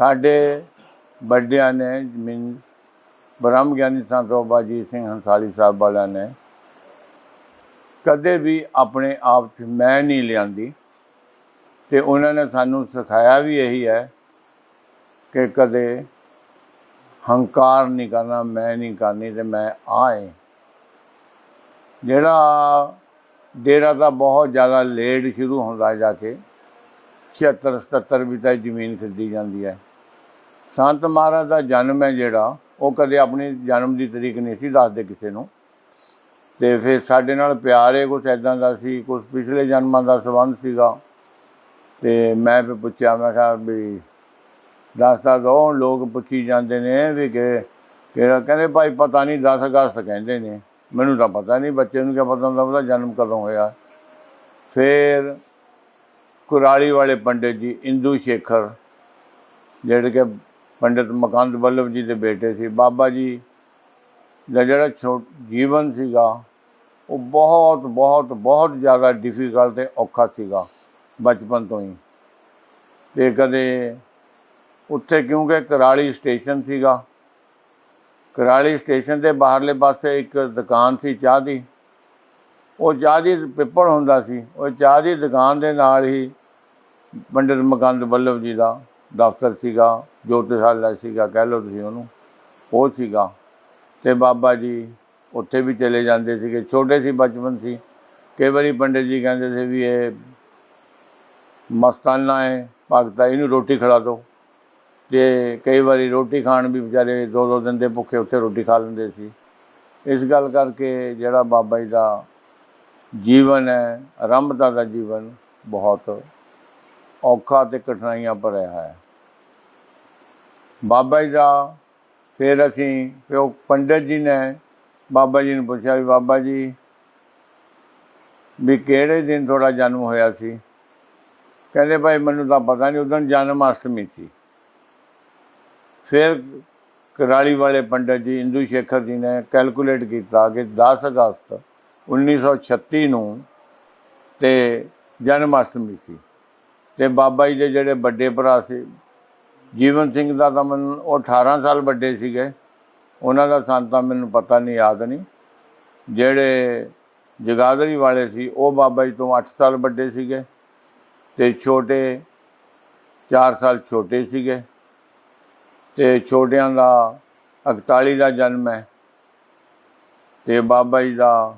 ਸਾਡੇ ਵੱਡਿਆਂ ਨੇ ਜ਼ਮੀਨ, ਬ੍ਰਹਮ ਗਿਆਨੀ ਸੰਤ ਬਾਬਾ ਜੀ ਸਿੰਘ ਹੰਸਾਲੀ ਸਾਹਿਬ ਵਾਲਿਆਂ ਨੇ ਕਦੇ ਵੀ ਆਪਣੇ ਆਪ 'ਚ ਮੈਂ ਨਹੀਂ ਲਿਆਂਦੀ ਤੇ ਉਹਨਾਂ ਨੇ ਸਾਨੂੰ ਸਿਖਾਇਆ ਵੀ ਇਹੀ ਹੈ ਕਿ ਕਦੇ ਹੰਕਾਰ ਨਹੀਂ ਕਰਨਾ, ਮੈਂ ਨਹੀਂ ਕਰਨੀ ਤੇ ਮੈਂ ਆਏ ਜਿਹੜਾ ਡੇਰਾ ਤਾਂ ਬਹੁਤ ਜ਼ਿਆਦਾ ਲੇਟ ਸ਼ੁਰੂ ਹੁੰਦਾ ਜਾ ਕੇ 76 77 ਵੀ ਤਾਂ ਜ਼ਮੀਨ ਖਰੀਦੀ ਜਾਂਦੀ ਹੈ। ਸੰਤ ਮਹਾਰਾਜ ਦਾ ਜਨਮ ਹੈ ਜਿਹੜਾ, ਉਹ ਕਦੇ ਆਪਣੀ ਜਨਮ ਦੀ ਤਰੀਕ ਨਹੀਂ ਸੀ ਦੱਸਦੇ ਕਿਸੇ ਨੂੰ। ਤੇ ਫਿਰ ਸਾਡੇ ਨਾਲ ਪਿਆਰ ਹੈ ਕੁਛ ਐਦਾਂ ਦਾ ਸੀ, ਕੁਛ ਪਿਛਲੇ ਜਨਮਾਂ ਦਾ ਸੰਬੰਧ ਸੀਗਾ। ਤੇ ਮੈਂ ਵੀ ਪੁੱਛਿਆ, ਮੈਂ ਕਿਹਾ ਵੀ ਦੱਸਦਾ ਦੋ, ਲੋਕ ਪੁੱਛੀ ਜਾਂਦੇ ਨੇ ਵੀ ਕਿ ਕਿਹੜਾ, ਕਹਿੰਦੇ ਭਾਈ ਪਤਾ ਨਹੀਂ 10 ਅਗਸਤ ਕਹਿੰਦੇ ਨੇ। ਮੈਨੂੰ ਤਾਂ ਪਤਾ ਨਹੀਂ, ਬੱਚੇ ਨੂੰ ਕੀ ਪਤਾ ਹੁੰਦਾ, ਉਹਦਾ ਜਨਮ ਕਦੋਂ ਹੋਇਆ। ਫਿਰ ਕੁਰਾਲੀ ਵਾਲੇ ਪੰਡਿਤ ਜੀ, ਇੰਦੂ ਸ਼ੇਖਰ, ਜਿਹੜੇ ਕਿ ਪੰਡਿਤ ਮਕੰਦ ਬੱਲਭ ਜੀ ਦੇ ਬੇਟੇ ਸੀ। ਬਾਬਾ ਜੀ ਦਾ ਜਿਹੜਾ ਛੋ ਜੀਵਨ ਸੀਗਾ, ਉਹ ਬਹੁਤ ਬਹੁਤ ਬਹੁਤ ਜ਼ਿਆਦਾ ਡਿਫਿਕਲਟ ਤੇ ਔਖਾ ਸੀਗਾ ਬਚਪਨ ਤੋਂ ਹੀ। ਤੇ ਕਦੇ ਉੱਥੇ ਕਿਉਂਕਿ ਕਰਾਲੀ ਸਟੇਸ਼ਨ ਸੀਗਾ, ਕਰਾਲੀ ਸਟੇਸ਼ਨ ਦੇ ਬਾਹਰਲੇ ਪਾਸੇ ਇੱਕ ਦੁਕਾਨ ਸੀ ਚਾਹ ਦੀ। ਉਹ ਚਾਹ ਦੀ ਪਿੱਪਲ ਹੁੰਦਾ ਸੀ, ਉਹ ਚਾਹ ਦੀ ਦੁਕਾਨ ਦੇ ਨਾਲ ਹੀ ਪੰਡਿਤ ਮਕੰਦ ਬੱਲਭ ਜੀ ਦਾ ਦਫ਼ਤਰ ਸੀਗਾ, ਜੋਤਿਸ਼ਾਲਾ ਸੀਗਾ, ਕਹਿ ਲਓ ਤੁਸੀਂ ਉਹਨੂੰ, ਉਹ ਸੀਗਾ। ਤੇ ਬਾਬਾ ਜੀ ਉੱਥੇ ਵੀ ਚਲੇ ਜਾਂਦੇ ਸੀਗੇ। ਛੋਟੇ ਸੀ, ਬਚਪਨ ਸੀ। ਕਈ ਵਾਰੀ ਪੰਡਿਤ ਜੀ ਕਹਿੰਦੇ ਸੀ ਵੀ ਇਹ ਮਸਤਾਨਾ ਹੈ, ਭਗਤਾ ਇਹਨੂੰ ਰੋਟੀ ਖਿਲਾ ਦਿਓ। ਤੇ ਕਈ ਵਾਰੀ ਰੋਟੀ ਖਾਣ ਵੀ ਵਿਚਾਰੇ ਦੋ ਦੋ ਦਿਨ ਦੇ ਭੁੱਖੇ ਉੱਥੇ ਰੋਟੀ ਖਾ ਲੈਂਦੇ ਸੀ। ਇਸ ਗੱਲ ਕਰਕੇ ਜਿਹੜਾ ਬਾਬਾ ਜੀ ਦਾ ਜੀਵਨ ਹੈ ਆਰੰਭਤਾ ਦਾ ਜੀਵਨ ਬਹੁਤ ਔਖਾ ਤੇ ਕਠਿਨਾਈਆਂ ਭਰਿਆ ਹੈ। ਬਾਬਾ ਜੀ ਦਾ ਫਿਰ ਅਸੀਂ ਫਿਰ ਉਹ ਪੰਡਿਤ ਜੀ ਨੇ ਬਾਬਾ ਜੀ ਨੂੰ ਪੁੱਛਿਆ ਵੀ ਬਾਬਾ ਜੀ, ਵੀ ਕਿਹੜੇ ਦਿਨ ਤੁਹਾਡਾ ਜਨਮ ਹੋਇਆ ਸੀ? ਕਹਿੰਦੇ ਭਾਈ ਮੈਨੂੰ ਤਾਂ ਪਤਾ ਨਹੀਂ, ਉਦੋਂ ਜਨਮ ਅਸ਼ਟਮੀ ਸੀ। ਫਿਰ ਕਰਾਲੀ ਵਾਲੇ ਪੰਡਿਤ ਜੀ, ਇੰਦੂ ਸ਼ੇਖਰ ਜੀ ਨੇ ਕੈਲਕੂਲੇਟ ਕੀਤਾ ਕਿ 10 ਅਗਸਤ 1936 ਨੂੰ ਤੇ ਜਨਮ ਅਸ਼ਟਮੀ ਸੀ। ਤੇ ਬਾਬਾ ਜੀ ਦੇ ਜਿਹੜੇ ਵੱਡੇ ਭਰਾ ਸੀ, ਜੀਵਨ ਸਿੰਘ ਦਾ ਤਾਂ ਮੈਨੂੰ, ਉਹ 18 ਸਾਲ ਵੱਡੇ ਸੀਗੇ। ਉਹਨਾਂ ਦਾ ਸੰਤਾਂ ਮੈਨੂੰ ਪਤਾ ਨਹੀਂ, ਯਾਦ ਨਹੀਂ। ਜਿਹੜੇ ਜਗਾਦਰੀ ਵਾਲੇ ਸੀ, ਉਹ ਬਾਬਾ ਜੀ ਤੋਂ 8 ਸਾਲ ਵੱਡੇ ਸੀਗੇ ਤੇ ਛੋਟੇ 4 ਸਾਲ ਛੋਟੇ ਸੀਗੇ। ਤੇ ਛੋਟਿਆਂ ਦਾ 41 ਦਾ ਜਨਮ ਹੈ ਤੇ ਬਾਬਾ ਜੀ ਦਾ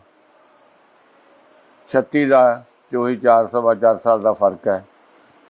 36 ਦਾ ਤੇ ਉਹੀ 4 ਸਵਾ 4 ਸਾਲ ਦਾ ਫ਼ਰਕ ਹੈ।